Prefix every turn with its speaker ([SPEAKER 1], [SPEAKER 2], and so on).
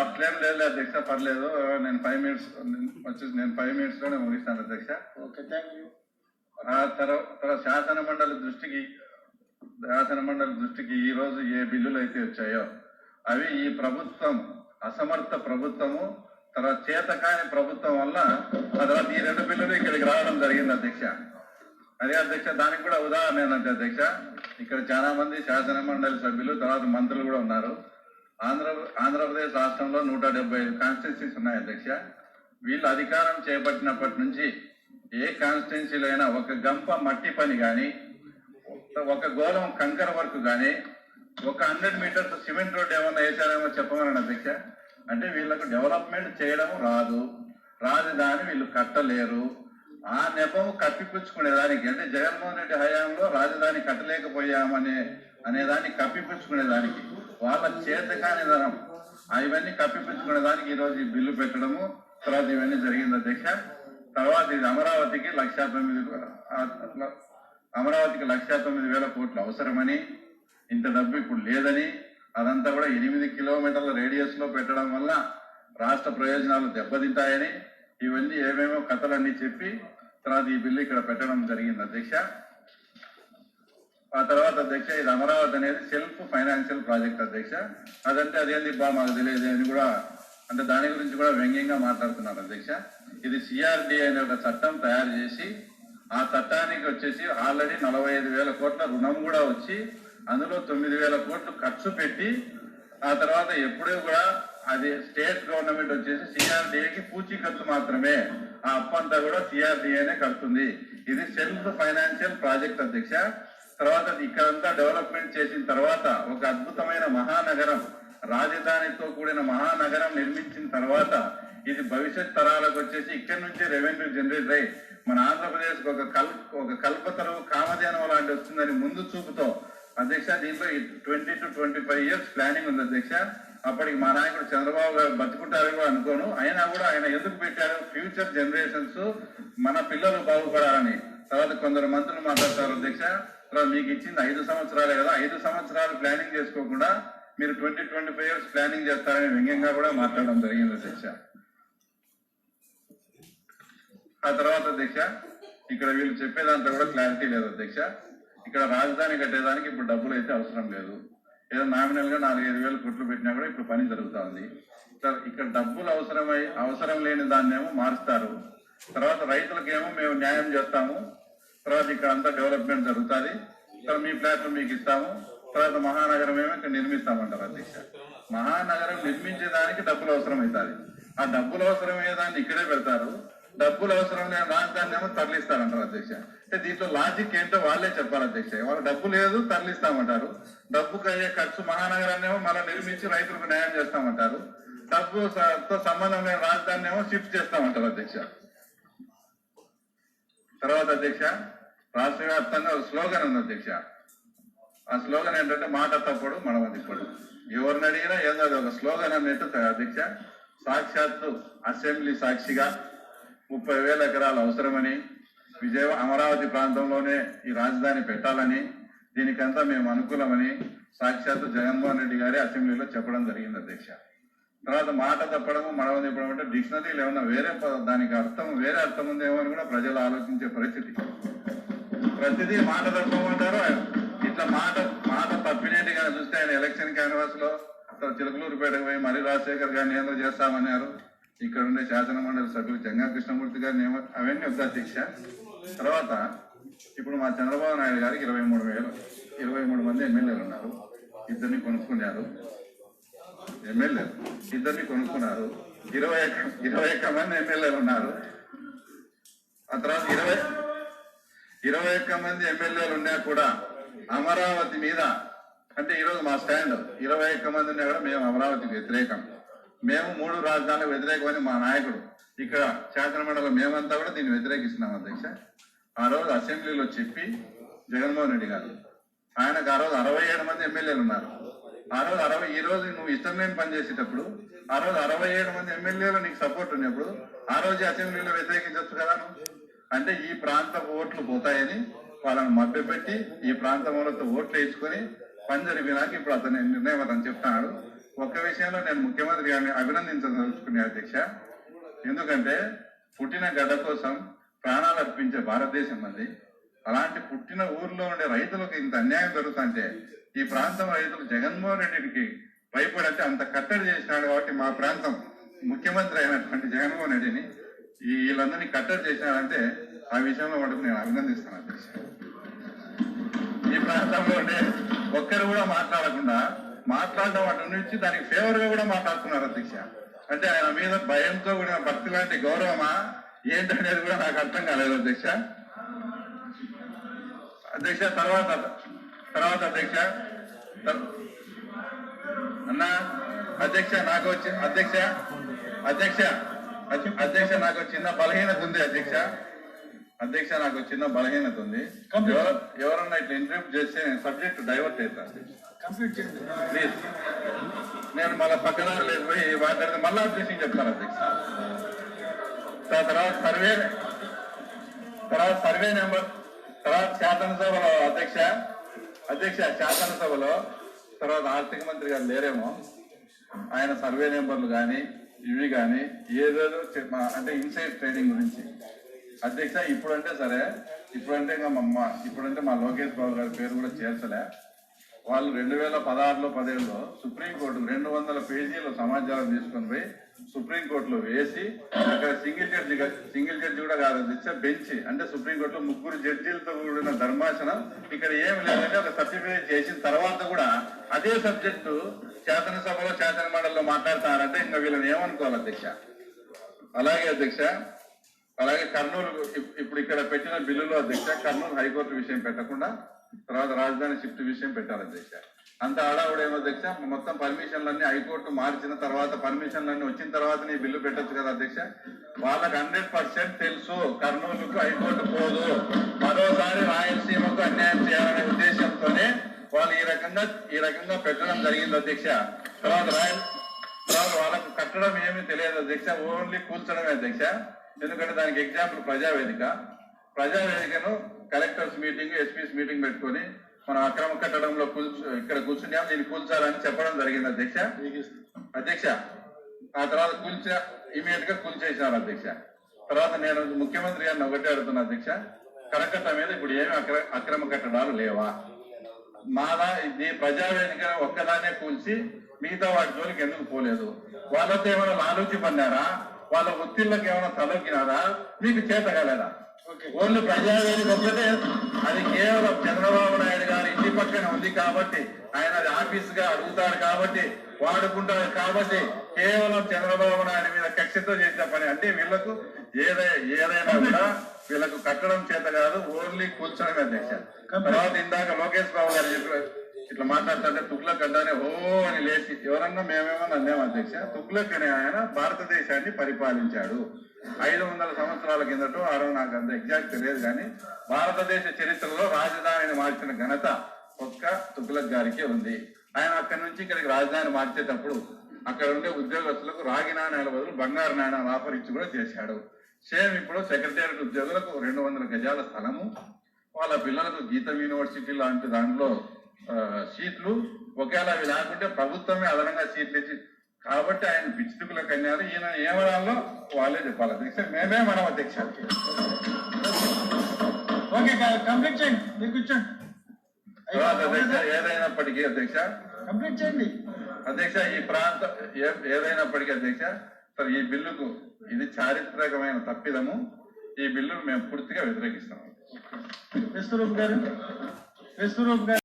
[SPEAKER 1] అట్లేం లేదు అధ్యక్ష పర్లేదు. నేను ఫైవ్ మినిట్స్ వచ్చేసి నేను ఫైవ్ మినిట్స్లోనే ముగిస్తాను అధ్యక్ష తర్వాత శాసన మండలి దృష్టికి శాసన మండలి దృష్టికి ఈ రోజు ఏ బిల్లులు అయితే వచ్చాయో అవి ఈ ప్రభుత్వం అసమర్థ ప్రభుత్వము తర్వాత చేతకాని ప్రభుత్వం వల్ల తర్వాత ఈ రెండు బిల్లులు ఇక్కడికి రావడం జరిగింది అధ్యక్ష మరి అధ్యక్ష దానికి కూడా ఉదాహరణ ఏంటంటే అధ్యక్ష ఇక్కడ చాలా మంది శాసన మండలి సభ్యులు తర్వాత మంత్రులు కూడా ఉన్నారు. ఆంధ్ర ఆంధ్రప్రదేశ్ రాష్ట్రంలో నూట డెబ్బై ఐదు కాన్స్టిట్యున్సీస్ ఉన్నాయి అధ్యక్ష. వీళ్ళు అధికారం చేపట్టినప్పటి నుంచి ఏ కాన్స్టిట్యున్సీలో అయినా ఒక గంప మట్టి పని కానీ ఒక గోళం కంకర వర్క్ కానీ ఒక హండ్రెడ్ మీటర్స్ సిమెంట్ రోడ్ ఏమన్నా వేసారేమో చెప్పమని అధ్యక్ష. అంటే వీళ్ళకు డెవలప్మెంట్ చేయడం రాదు. రాదు దాని వీళ్ళు కట్టలేరు. ఆ నెపము కప్పిపుచ్చుకునేదానికి అంటే జగన్మోహన్ రెడ్డి హయాంలో రాజధాని కట్టలేకపోయామనే అనేదాన్ని కప్పిపుచ్చుకునేదానికి వాళ్ళ చేతకాని ధనం. ఇవన్నీ కప్పిపుచ్చుకునేదానికి ఈరోజు ఈ బిల్లు పెట్టడము తర్వాత ఇవన్నీ జరిగింది అధ్యక్ష. తర్వాత ఇది అమరావతికి లక్ష తొమ్మిది అమరావతికి లక్ష తొమ్మిది వేల కోట్లు అవసరమని ఇంత డబ్బు ఇప్పుడు లేదని అదంతా కూడా ఎనిమిది కిలోమీటర్ల రేడియస్లో పెట్టడం వల్ల రాష్ట్ర ప్రయోజనాలు దెబ్బతింటాయని ఇవన్నీ ఏమేమో కథలన్నీ చెప్పి తర్వాత ఈ బిల్లు ఇక్కడ పెట్టడం జరిగింది అధ్యక్ష. ఆ తర్వాత అధ్యక్ష ఇది అమరావతి అనేది సెల్ఫ్ ఫైనాన్షియల్ ప్రాజెక్ట్ అధ్యక్ష. అదంటే అదేంది బా మాకు తెలియదు అని కూడా అంటే దాని గురించి కూడా వ్యంగ్యంగా మాట్లాడుతున్నారు అధ్యక్ష. ఇది సిఆర్డి అనే ఒక చట్టం తయారు చేసి ఆ చట్టానికి వచ్చేసి ఆల్రెడీ నలభై ఐదు వేల కోట్ల రుణం కూడా వచ్చి అందులో తొమ్మిది వేల కోట్లు ఖర్చు పెట్టి ఆ తర్వాత ఎప్పుడూ కూడా అది స్టేట్ గవర్నమెంట్ వచ్చేసి సిఆర్డిఏకి పూచీకత్తు మాత్రమే. ఆ అప్పంతా అంతా కూడా సిఆర్డిఏనే కడుతుంది. ఇది సెల్ఫ్ ఫైనాన్షియల్ ప్రాజెక్ట్ అధ్యక్ష. తర్వాత ఇక్కడంతా డెవలప్మెంట్ చేసిన తర్వాత ఒక అద్భుతమైన మహానగరం రాజధానితో కూడిన మహానగరం నిర్మించిన తర్వాత ఇది భవిష్యత్ తరాలకు వచ్చేసి ఇక్కడి నుంచి రెవెన్యూ జనరేట్ అయ్యి మన ఆంధ్రప్రదేశ్ ఒక కల్ ఒక కల్పతరు కామధేనం లాంటి వస్తుందని ముందు చూపుతో అధ్యక్ష దీంట్లో twenty two twenty five years planning ఉంది అధ్యక్ష. అప్పటికి మా నాయకుడు చంద్రబాబు గారు బతుకుంటారని కూడా అనుకోను. అయినా కూడా ఆయన ఎందుకు పెట్టారు? ఫ్యూచర్ జనరేషన్స్ మన పిల్లలు బాగుపడాలని. తర్వాత కొందరు మంత్రులు మాట్లాడతారు అధ్యక్ష. తర్వాత మీకు ఇచ్చింది ఐదు సంవత్సరాలే కదా. ఐదు సంవత్సరాలు ప్లానింగ్ చేసుకోకుండా మీరు twenty twenty five years planning చేస్తారని వ్యంగ్యంగా కూడా మాట్లాడడం జరిగింది అధ్యక్ష. ఆ తర్వాత అధ్యక్ష ఇక్కడ వీళ్ళు చెప్పేదంతా కూడా క్లారిటీ లేదు అధ్యక్ష. ఇక్కడ రాజధాని కట్టేదానికి ఇప్పుడు డబ్బులు అయితే అవసరం లేదు. ఏదో నామినల్గా నాలుగైదు వేలు కోట్లు పెట్టినా కూడా ఇప్పుడు పని జరుగుతుంది. ఉంది ఇక్కడ డబ్బులు అవసరమై అవసరం లేని దాన్ని ఏమో మారుస్తారు. తర్వాత రైతులకేమో మేము న్యాయం చేస్తాము. తర్వాత ఇక్కడ అంతా డెవలప్మెంట్ జరుగుతుంది. తర్వాత మీ ఫ్లాట్లు మీకు ఇస్తాము. తర్వాత మహానగరం ఏమో ఇక్కడ నిర్మిస్తామంటారు అధ్యక్ష. మహానగరం నిర్మించేదానికి డబ్బులు అవసరం అవుతుంది ఆ డబ్బులు అవసరమయ్యే దాన్ని ఇక్కడే పెడతారు. డబ్బులు అవసరం లేని రాజధాని ఏమో తరలిస్తారంటారు అధ్యక్ష. దీంట్లో లాజిక్ ఏంటో వాళ్ళే చెప్పాలి అధ్యక్ష. వాళ్ళ డబ్బు లేదు తరలిస్తామంటారు డబ్బుకు అయ్యే ఖర్చు మహానగరాన్ని ఏమో మళ్ళీ నిర్మించి రైతులకు న్యాయం చేస్తామంటారు. డబ్బు సంబంధం లేని రాజధాని ఏమో షిఫ్ట్ చేస్తామంటారు అధ్యక్ష. తర్వాత అధ్యక్ష రాష్ట్ర వ్యాప్తంగా ఒక స్లోగన్ ఉంది అధ్యక్ష. ఆ స్లోగన్ ఏంటంటే మాట తప్పుడు మనం తిప్పడు ఎవరిని అడిగినా ఏదో అది ఒక స్లోగన్ అన్నట్టు అధ్యక్ష. సాక్షాత్తు అసెంబ్లీ సాక్షిగా ముప్పై వేల ఎకరాలు అవసరమని విజయ అమరావతి ప్రాంతంలోనే ఈ రాజధాని పెట్టాలని దీనికంతా మేము అనుకూలమని సాక్షాత్తు జగన్మోహన్ రెడ్డి గారి అసెంబ్లీలో చెప్పడం జరిగింది అధ్యక్ష. తర్వాత మాట తప్పడము మడవ తిప్పడం అంటే డిక్షనరీలు ఏమన్నా వేరే దానికి అర్థం వేరే అర్థం ఉందేమో అని కూడా ప్రజలు ఆలోచించే పరిస్థితి. ప్రతిదీ మాట తప్పమంటారు ఇట్లా మాట మాట తప్పినట్టుగా చూస్తే ఆయన ఎలక్షన్ క్యాన్వాస్లో చిలకలూరుపేటకు పోయి మరి రాజశేఖర్ గారిని ఏదో చేస్తామన్నారు. ఇక్కడ ఉండే శాసనమండలి సభ్యులు జంగా కృష్ణమూర్తి గారిని అవన్నీ ఒక అధ్యక్ష? తర్వాత ఇప్పుడు మా చంద్రబాబు నాయుడు గారికి ఇరవై మూడు వేలు. ఇరవై మూడు మంది ఎమ్మెల్యేలు ఉన్నారు. ఇద్దరిని కొనుక్కున్నారు. ఎమ్మెల్యేలు ఇద్దరిని కొనుక్కున్నారు. ఇరవై ఇరవై ఒక్క మంది ఎమ్మెల్యేలు ఉన్నారు. ఆ తర్వాత ఇరవై ఇరవై ఒక్క మంది ఎమ్మెల్యేలు ఉన్నా కూడా అమరావతి మీద అంటే ఈరోజు మా స్టాండ్ ఇరవై ఒక్క మంది ఉన్నా కూడా మేము అమరావతికి వ్యతిరేకం. మేము మూడు రాజధానులకు వ్యతిరేకమని మా నాయకుడు. ఇక్కడ శాసనమండలి మేమంతా కూడా దీన్ని వ్యతిరేకిస్తున్నాం అధ్యక్ష. ఆ రోజు అసెంబ్లీలో చెప్పి జగన్మోహన్ రెడ్డి గారు. ఆయనకు ఆ రోజు అరవై ఏడు మంది ఎమ్మెల్యేలు ఉన్నారు. ఆ రోజు అరవై ఈ రోజు నువ్వు ఇష్టం లేని పని చేసేటప్పుడు ఆ రోజు అరవై ఏడు మంది ఎమ్మెల్యేలు నీకు సపోర్ట్ ఉన్నప్పుడు ఆ రోజు అసెంబ్లీలో వ్యతిరేకించవచ్చు కదా నువ్వు? అంటే ఈ ప్రాంత ఓట్లు పోతాయని వాళ్ళని మభ్యపెట్టి ఈ ప్రాంతంలో ఓట్లు వేసుకొని పంజరి వినాకి ఇప్పుడు అతను నిర్ణయం అతను చెప్తున్నాడు. ఒక్క విషయంలో నేను ముఖ్యమంత్రి గారిని అభినందించదలుచుకునే అధ్యక్ష ఎందుకంటే పుట్టిన గడ్డ కోసం ప్రాణాలు అర్పించే భారతదేశం అది. అలాంటి పుట్టిన ఊర్లో ఉండే రైతులకు ఇంత అన్యాయం జరుగుతుంటే ఈ ప్రాంతం రైతులు జగన్మోహన్ రెడ్డికి భయపడితే అంత కట్టడి చేసినాడు కాబట్టి మా ప్రాంతం ముఖ్యమంత్రి అయినటువంటి జగన్మోహన్ రెడ్డిని ఈ వీళ్ళందరినీ కట్టడి చేసినాడంటే ఆ విషయంలో మటుకు నేను అభినందిస్తాను అధ్యక్ష. ఈ ప్రాంతంలో ఉండే ఒక్కరు కూడా మాట్లాడకుండా మాట్లాడడం అటు నుంచి దానికి ఫేవర్గా కూడా మాట్లాడుతున్నారు అధ్యక్ష. అంటే ఆయన మీద భయంతో కూడిన భక్తి లాంటి గౌరవమా? ఏంటనేది కూడా నాకు అర్థం కాలేదు అధ్యక్ష. అధ్యక్ష తర్వాత తర్వాత అధ్యక్ష. అన్నా అధ్యక్ష నాకు వచ్చి అధ్యక్ష అధ్యక్ష అధ్యక్ష నాకు చిన్న బలహీనత ఉంది అధ్యక్ష. అధ్యక్ష నాకు చిన్న బలహీనత ఉంది. ఎవరు ఎవరన్నా ఇట్లా ఇంటర్వ్యూ చేస్తే నేను సబ్జెక్ట్ డైవర్ట్ అవుతాను ప్లీజ్ నేను మళ్ళీ పక్కన లేదు పోయి మాట్లాడితే మళ్ళీ అబ్జెక్షన్ చెప్తాను అధ్యక్ష. తర్వాత సర్వే తర్వాత సర్వే నెంబర్ తర్వాత శాసనసభలో అధ్యక్ష అధ్యక్ష శాసనసభలో తర్వాత ఆర్థిక మంత్రి గారు లేరేమో. ఆయన సర్వే నెంబర్లు కానీ ఇవి కానీ ఏదేదో అంటే ఇన్సైడ్ ట్రేడింగ్ గురించి. అధ్యక్ష ఇప్పుడంటే సరే ఇప్పుడంటే ఇంకా మా అమ్మ ఇప్పుడంటే మా లోకేష్ బాబు గారి పేరు కూడా చేర్చలే. వాళ్ళు రెండు వేల పదహారులో పదేళ్ళలో సుప్రీంకోర్టు రెండు వందల పేజీల సమాచారం తీసుకొని పోయి సుప్రీంకోర్టులో వేసి అక్కడ సింగిల్ జడ్జి సింగిల్ జడ్జి కూడా కాదు అధ్యక్ష బెంచ్. అంటే సుప్రీంకోర్టులో ముగ్గురు జడ్జీలతో కూడిన ధర్మాసనం. ఇక్కడ ఏమి లేదంటే ఒక సర్టిఫికేట్ చేసిన తర్వాత కూడా అదే సబ్జెక్టు శాసనసభలో శాసన మండలిలో మాట్లాడతారంటే ఇంకా వీళ్ళని ఏమనుకోవాలి అధ్యక్ష? అలాగే అధ్యక్ష అలాగే కర్నూలు ఇప్పుడు ఇక్కడ పెట్టిన బిల్లులో అధ్యక్ష కర్నూలు హైకోర్టు విషయం పెట్టకుండా తర్వాత రాజధాని షిఫ్ట్ విషయం పెట్టారు అధ్యక్ష. అంత ఆడావుడేమో అధ్యక్ష? మొత్తం పర్మిషన్లన్నీ హైకోర్టు మార్చిన తర్వాత పర్మిషన్లన్నీ వచ్చిన తర్వాత నీ బిల్లు పెట్టొచ్చు కదా అధ్యక్ష? వాళ్ళకి హండ్రెడ్ పర్సెంట్ తెలుసు కర్నూలుకు హైకోర్టు పోదు. మరోసారి రాయలసీమకు అన్యాయం చేయాలనే ఉద్దేశంతోనే వాళ్ళు ఈ రకంగా ఈ రకంగా పెట్టడం జరిగింది అధ్యక్ష. తర్వాత రాయల్ తర్వాత వాళ్ళకు కట్టడం ఏమీ తెలియదు అధ్యక్ష. ఓన్లీ కూల్చడమే అధ్యక్ష. ఎందుకంటే దానికి ఎగ్జాంపుల్ ప్రజావేదిక. ప్రజావేదికను కలెక్టర్స్ మీటింగ్ ఎస్పీస్ మీటింగ్ పెట్టుకొని మనం అక్రమ కట్టడంలో కూల్చు ఇక్కడ కూర్చున్నాం దీన్ని కూల్చాలని చెప్పడం జరిగింది అధ్యక్ష. అధ్యక్ష ఆ తర్వాత కూల్చా ఇమీడియట్గా కూల్చేసినారు అధ్యక్ష. తర్వాత నేను ముఖ్యమంత్రి గారిని ఒకటే అడుగుతున్నా అధ్యక్ష. కరకట్ట మీద ఇప్పుడు ఏమి అక్రమ కట్టడాలు లేవా? మాదా ఇది ప్రజావేదిక ఒక్కదానే కూల్చి మిగతా వాటి జోలికి ఎందుకు పోలేదు? వాళ్ళతో ఏమైనా లాలూచి పన్నారా వాళ్ళ ఒత్తిళ్ళకి ఏమైనా తలొక్కినారా? మీకు చేత కాలేదా? ఓన్లీ ప్రజావేదిక ఒక్కటే. అది కేవలం చంద్రబాబు నాయుడు గారి ఇంటి పక్కన ఉంది కాబట్టి ఆయన అది ఆఫీస్గా అడుగుతారు కాబట్టి వాడుకుంటారు కాబట్టి కేవలం చంద్రబాబు నాయుడు మీద కక్షతో చేసిన పని అంటే వీళ్ళకు ఏదై ఏదైనా కూడా వీళ్ళకు కట్టడం చేత కాదు ఓన్లీ కూర్చోడమే అధ్యక్ష తర్వాత ఇందాక లోకేష్ బాబు గారు చెప్పారు ఇట్లా మాట్లాడుతుంటే తుగ్లక్ అంటానే ఓ అని లేచి ఎవరన్నా మేమేమో అన్నాం అధ్యక్ష? తుగ్లక్ అనే ఆయన భారతదేశాన్ని పరిపాలించాడు. ఐదు వందల సంవత్సరాల కిందట ఆరో నాకు అంత ఎగ్జాక్ట్ తెలియదు కానీ భారతదేశ చరిత్రలో రాజధానిని మార్చిన ఘనత ఒక్క తుగ్లక్ గారికే ఉంది. ఆయన అక్కడి నుంచి ఇక్కడికి రాజధాని మార్చేటప్పుడు అక్కడ ఉండే ఉద్యోగస్తులకు రాగి నాణ్యాల బదులు బంగారు నాణ్యాలు ఆఫర్ ఇచ్చి కూడా చేశాడు. సేమ్ ఇప్పుడు సెక్రటేరియట్ ఉద్యోగులకు రెండు వందల గజాల స్థలము వాళ్ళ పిల్లలకు గీతం యూనివర్సిటీ లాంటి దాంట్లో సీట్లు ఒకవేళ అవి లేకుంటే ప్రభుత్వమే అదనంగా సీట్లు ఇచ్చి కాబట్టి ఆయన పిచ్చుకుల కన్యారు ఈయన ఏమనాలో వాళ్ళే చెప్పాలి. అధ్యక్ష మేమే మనం అధ్యక్ష
[SPEAKER 2] ఓకే కంప్లీట్ చేయండి. మీరు కూర్చోండి
[SPEAKER 1] తర్వాత అధ్యక్ష ఏదైనప్పటికీ అధ్యక్ష.
[SPEAKER 2] కంప్లీట్ చేయండి.
[SPEAKER 1] అధ్యక్ష ఈ ప్రాంత ఏదైనప్పటికీ అధ్యక్ష సరే ఈ బిల్లుకు ఇది చారిత్రకమైన తప్పిదము. ఈ బిల్లును మేము పూర్తిగా వ్యతిరేకిస్తాము
[SPEAKER 2] విశ్వరూప్ గారు విశ్వరూప్ గారు.